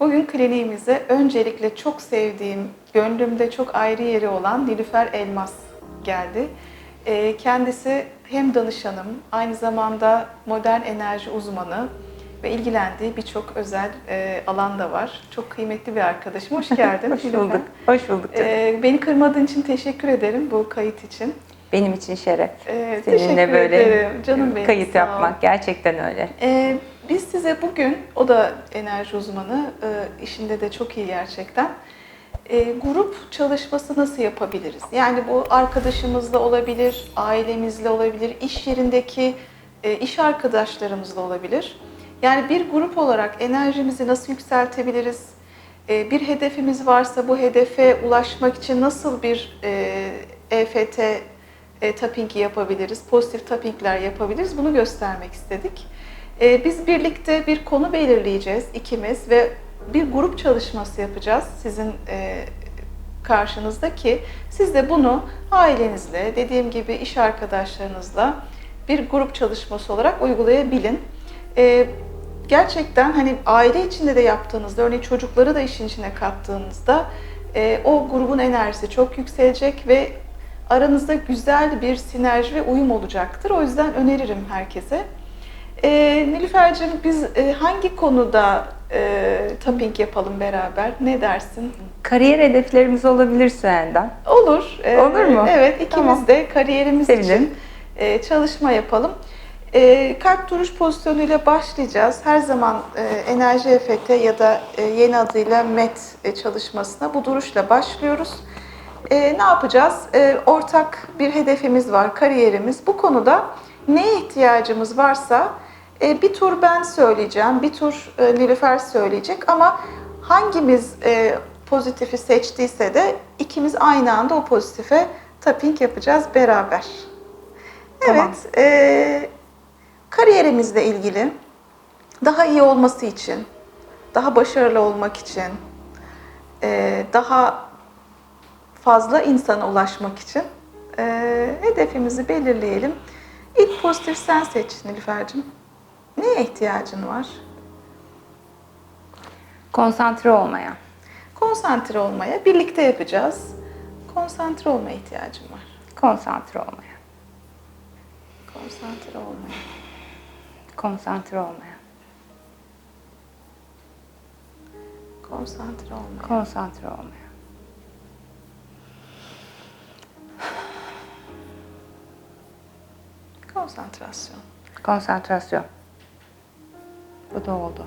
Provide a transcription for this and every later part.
Bugün kliniğimize öncelikle çok sevdiğim, gönlümde çok ayrı yeri olan Nilüfer Elmas geldi. Ee, Kendisi hem danışanım, aynı zamanda modern enerji uzmanı ve ilgilendiği birçok özel e, alan da var. Çok kıymetli bir arkadaşım. Hoş geldin. Hoş Nilüfer. bulduk. Hoş bulduk canım. Ee, Beni kırmadığın için teşekkür ederim bu kayıt için. Benim için şeref. Ee, Seninle teşekkür böyle ederim. Canım benim, kayıt yapmak gerçekten öyle. Ee, biz size bugün, o da enerji uzmanı, e, işinde de çok iyi gerçekten. E, grup çalışması nasıl yapabiliriz? Yani bu arkadaşımızla olabilir, ailemizle olabilir, iş yerindeki e, iş arkadaşlarımızla olabilir. Yani bir grup olarak enerjimizi nasıl yükseltebiliriz? Bir hedefimiz varsa bu hedefe ulaşmak için nasıl bir EFT e, tapping yapabiliriz, pozitif tappingler yapabiliriz bunu göstermek istedik. E, biz birlikte bir konu belirleyeceğiz ikimiz ve bir grup çalışması yapacağız sizin e, karşınızda ki siz de bunu ailenizle, dediğim gibi iş arkadaşlarınızla bir grup çalışması olarak uygulayabilin. E, gerçekten hani aile içinde de yaptığınızda, örneğin çocukları da işin içine kattığınızda e, o grubun enerjisi çok yükselecek ve aranızda güzel bir sinerji ve uyum olacaktır. O yüzden öneririm herkese. E, Nilüfer'cim biz e, hangi konuda e, tapping yapalım beraber? Ne dersin? Kariyer hedeflerimiz olabilir Süheyda. Olur. E, Olur mu? Evet, ikimiz Tamam. de kariyerimiz Sevinirim. için e, çalışma yapalım. E, kalp duruş pozisyonuyla başlayacağız. Her zaman e, enerji efekte ya da e, yeni adıyla MET e, çalışmasına bu duruşla başlıyoruz. E, ne yapacağız? E, ortak bir hedefimiz var, kariyerimiz. Bu konuda neye ihtiyacımız varsa e, bir tur ben söyleyeceğim, bir tur e, Nilüfer söyleyecek ama hangimiz e, pozitifi seçtiyse de ikimiz aynı anda o pozitife tapping yapacağız beraber. Tamam. Evet, e, kariyerimizle ilgili daha iyi olması için, daha başarılı olmak için, e, daha fazla insana ulaşmak için e, hedefimizi belirleyelim. İlk pozitif sen seç Nilüfer'cim. Neye ihtiyacın var? Konsantre olmaya. Konsantre olmaya, birlikte yapacağız. Konsantre olmaya ihtiyacım var. Konsantre olmaya. Konsantre olmaya. Konsantre olmaya. Konsantre olmaya. Konsantre olmaya. Konsantrasyon. Konsantrasyon. Bu da oldu.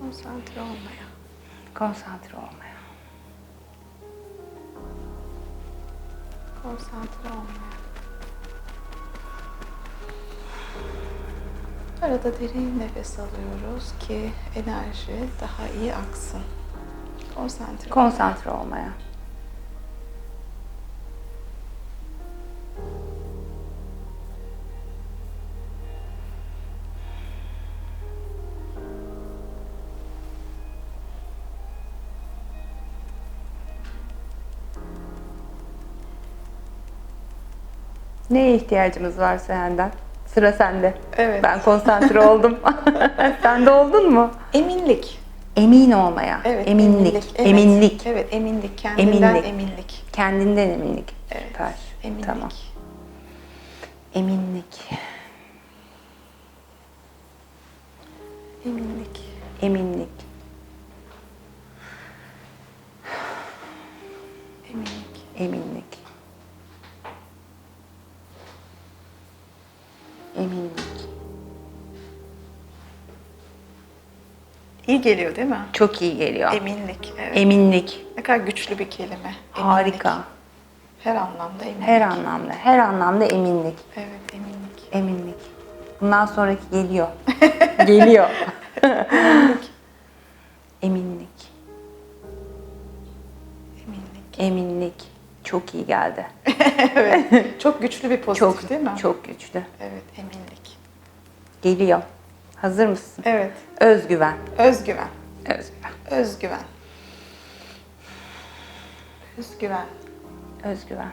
Konsantre olmaya. Konsantre olmaya. Konsantre olmaya. Arada derin nefes alıyoruz ki enerji daha iyi aksın. Konsantre. Konsantre olmaya. Neye ihtiyacımız var senden? Sıra sende. Evet. Ben konsantre oldum. Sen de oldun mu? Eminlik. Emin olmaya. Evet. eminlik. Evet. Eminlik. Evet, eminlik. Kendinden Eminlik. eminlik. Kendinden eminlik. Evet. Süper. Eminlik. Tamam. Eminlik. Eminlik. Eminlik. Eminlik. Eminlik. Eminlik. İyi geliyor değil mi? Çok iyi geliyor. Eminlik. Evet. Eminlik. ne kadar güçlü bir kelime. Eminlik. Harika. Her anlamda eminlik. Her anlamda. Her anlamda eminlik. Evet, eminlik. Eminlik. Bundan sonraki geliyor. geliyor. Eminlik. Eminlik. Eminlik. Eminlik. Çok iyi geldi. evet. Çok güçlü bir pozitif Çok değil mi? Çok güçlü. Evet, eminlik. Geliyor. Hazır mısın? Evet. Özgüven. Özgüven. Özgüven. Özgüven. Özgüven. Özgüven.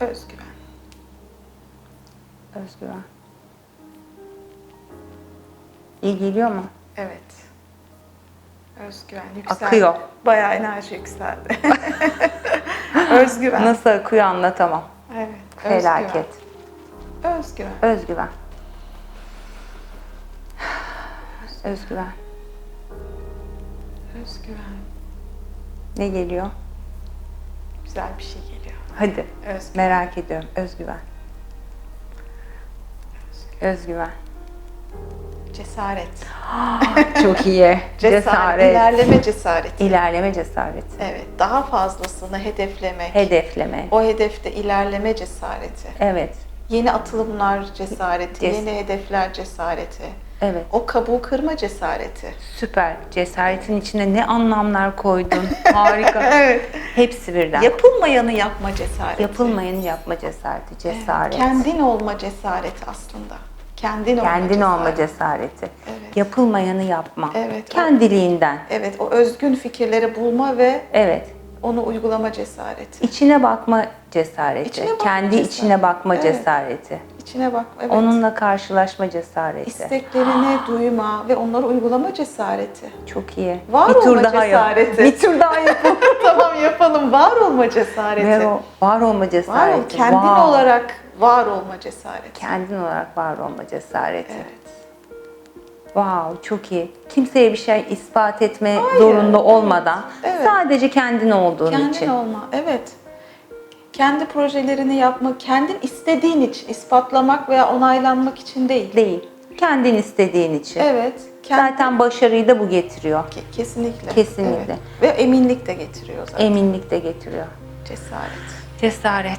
Özgüven. Özgüven. İyi geliyor mu? Evet. Özgüven yükseldi. Akıyor. Bayağı enerji yükseldi. Özgüven. Nasıl akıyor anlatamam. Evet. Felaket. Özgüven. Özgüven. Özgüven. Özgüven. Özgüven. Ne geliyor? Güzel bir şey geliyor. Hadi. Özgüven. Merak ediyorum. Özgüven. Özgüven. Cesaret. Çok iyi. Cesaret. Cesaret. İlerleme cesareti. İlerleme cesareti. Evet. Daha fazlasını hedeflemek. Hedefleme. o hedefte ilerleme cesareti. Evet. Yeni atılımlar cesareti. Ces- Yeni hedefler cesareti. Evet. O kabuğu kırma cesareti. Süper. Cesaretin içine ne anlamlar koydun. Harika. Evet. Hepsi birden. Yapılmayanı yapma cesareti. Yapılmayanı yapma cesareti. Evet, Cesaret. Kendin olma cesareti aslında. Kendin olma Kendin cesareti. olma cesareti. Evet. Yapılmayanı yapma. Evet, Kendiliğinden. Evet, o özgün fikirleri bulma ve Evet. onu uygulama cesareti. İçine bakma cesareti. İçine bakma Kendi cesareti. içine bakma Evet. cesareti. İçine bak, evet. Onunla karşılaşma cesareti. isteklerini duyma ve onları uygulama cesareti. Çok iyi. Var olma yap. cesareti. Bir tur daha yapalım. tamam yapalım. Var olma cesareti. Ve o var olma var ol, cesareti. kendin Wow. olarak var olma cesareti. Kendin olarak var olma cesareti. Evet. Wow, çok iyi. Kimseye bir şey ispat etme Hayır, zorunda olmadan evet. sadece kendin olduğun Kendin için. olma. Evet. Kendi projelerini yapma, kendin istediğin için, ispatlamak veya onaylanmak için değil. Değil. Kendin istediğin için. Evet. Kendi, Zaten başarıyı da bu getiriyor. Ke- kesinlikle. Kesinlikle. Evet. Ve eminlik de getiriyor zaten. Eminlik de getiriyor. Cesaret. Cesaret.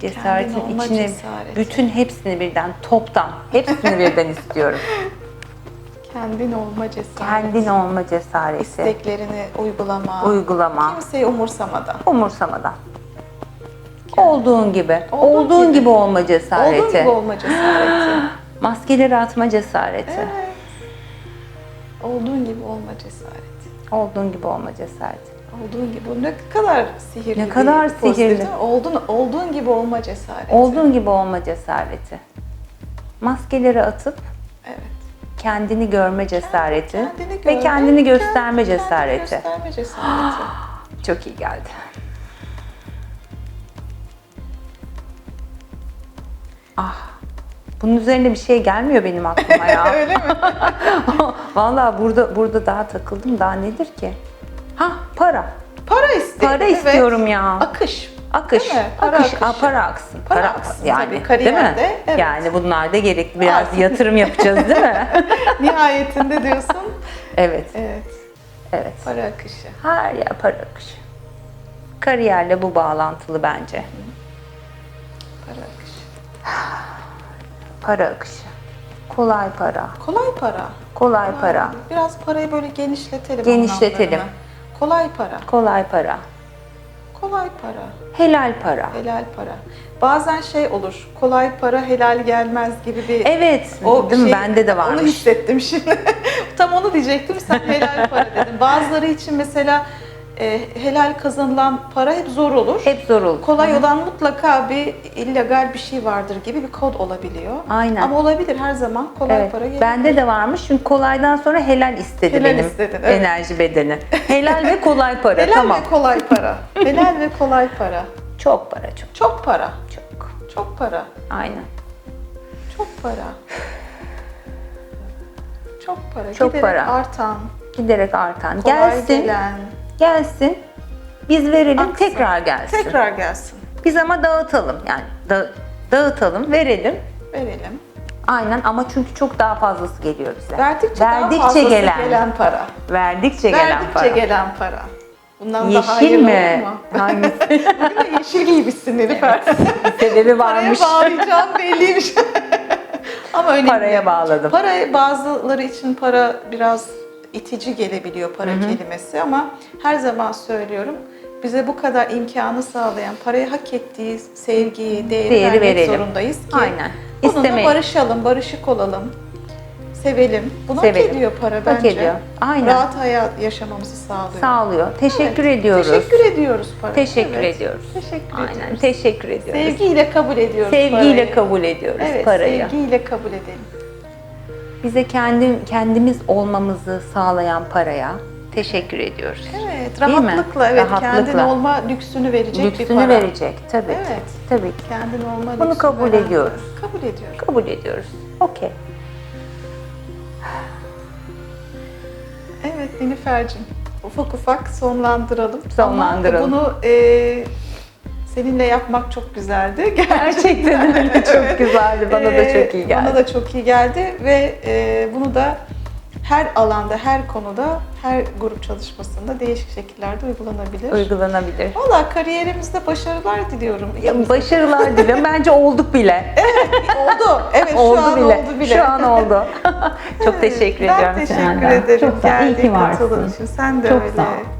Cesaretin içine cesareti. bütün hepsini birden toptan, hepsini birden istiyorum. Kendin olma cesareti. Kendin olma cesareti, İsteklerini uygulama. uygulama, Kimseyi umursamadan. umursamadan. Olduğun gibi, Olduğun olduğun gibi. gibi olma cesareti. Olduğun gibi olma cesareti. Maskeleri atma cesareti. evet. Olduğun gibi olma cesareti. Olduğun gibi olma cesareti. Olduğun gibi. Ne kadar sihirli Ne bir kadar pozitif, sihirli. mi? Olduğun, gibi olma cesareti. Olduğun gibi olma cesareti. Maskeleri atıp Evet. kendini görme cesareti Kendini ve görme, kendini gösterme kendini cesareti. gösterme cesareti. Çok iyi geldi. Ah. Bunun üzerine bir şey gelmiyor benim aklıma ya. Öyle mi? Vallahi burada burada daha takıldım. Daha nedir ki? Ha para. Para istedim. Para evet. istiyorum ya. Akış. Akış. Para akış. akışı. Aa, para aksın. Para Para, aksın yani. tabii, değil mi? evet. Yani bunlar da gerekli. Biraz yatırım yapacağız değil mi? Nihayetinde diyorsun. evet. Evet. Evet. Para akışı. Her yer para akışı. Kariyerle bu bağlantılı bence. Para akışı. Para akışı. Kolay para. Kolay para. Kolay para. Biraz parayı böyle genişletelim. Genişletelim. Kolay para. Kolay para. Kolay para. Helal para. Helal para. Bazen şey olur. Kolay para helal gelmez gibi bir Evet. O değil mi? şey- Bende de Onu varmış. hissettim şimdi. Tam onu diyecektim. Sen helal para dedin. Bazıları için mesela e, helal kazanılan para hep zor olur. Hep zor olur. Kolay olan mutlaka bir illegal bir şey vardır gibi bir kod olabiliyor. Aynen. Ama olabilir her zaman kolay Evet. para gelir. Bende de varmış. Çünkü kolaydan sonra helal istedi Helal benim istedin, evet. enerji bedeni. Helal ve kolay para. Helal tamam. ve kolay para. helal ve kolay para. Çok para çok. Çok para. Çok. Çok para. Aynen. Çok para. Çok para. Çok Giderek para. artan, Giderek artan. kolay gelsin. gelen. Gelsin. Biz verelim aksın. tekrar gelsin. Tekrar gelsin. Biz ama dağıtalım. Yani da- dağıtalım, verelim. Verelim. Aynen ama çünkü çok daha fazlası geliyor bize. Verdikçe, daha Verdikçe fazlası gelen. gelen, para. Verdikçe gelen Verdikçe para. gelen para. Bundan daha Yeşil hayırlı mi? mu? Hangisi? Bugün de yeşil giymişsin Nilüfer. Sebebi Paraya varmış. bağlayacağım belliymiş. Ama önemli. Paraya bağladım. Para bazıları için para biraz itici gelebiliyor para kelimesi ama her zaman söylüyorum bize bu kadar imkanı sağlayan, parayı hak ettiği sevgiyi, değeri, Değeri vermek verelim. zorundayız ki Aynen. bununla İstemeyin. barışalım, barışık olalım, sevelim. Bunu Sevelim. hak ediyor para Hak bence. ediyor. Aynen. Rahat hayat yaşamamızı sağlıyor. Sağlıyor. Teşekkür Evet. ediyoruz. Teşekkür ediyoruz para. Teşekkür Evet. ediyoruz. Teşekkür Aynen. ediyoruz. Teşekkür ediyoruz. Sevgiyle kabul ediyoruz Sevgiyle parayı. kabul ediyoruz Evet, parayı. sevgiyle kabul edelim. Bize kendi kendimiz olmamızı sağlayan paraya teşekkür ediyoruz. Evet, rahatlıkla evet Rahatlıkla. kendin olma lüksünü verecek bir Lüksünü para. verecek tabii ki. Evet. Tabii ki. Kendin olma Bunu lüksünü kabul veren- ediyoruz. Kabul ediyorum. Kabul ediyoruz. Okey. Evet Nilüfer'cim ufak ufak sonlandıralım. Sonlandıralım. Ama bunu e, seninle yapmak çok güzeldi. Gerçekten öyle çok güzeldi. Bana da Ee, çok iyi geldi. Bana da çok iyi geldi ve e, bunu da her alanda, her konuda, her grup çalışmasında değişik şekillerde uygulanabilir. Uygulanabilir. Valla kariyerimizde başarılar diliyorum. Ya, Başarılar diliyorum. Bence olduk bile. oldu. Evet oldu şu an bile. oldu bile. Şu an oldu. çok teşekkür ben ediyorum teşekkür Senden. ederim. Çok sağ ol. İyi ki varsın. Sen de Çok öyle. sağ ol.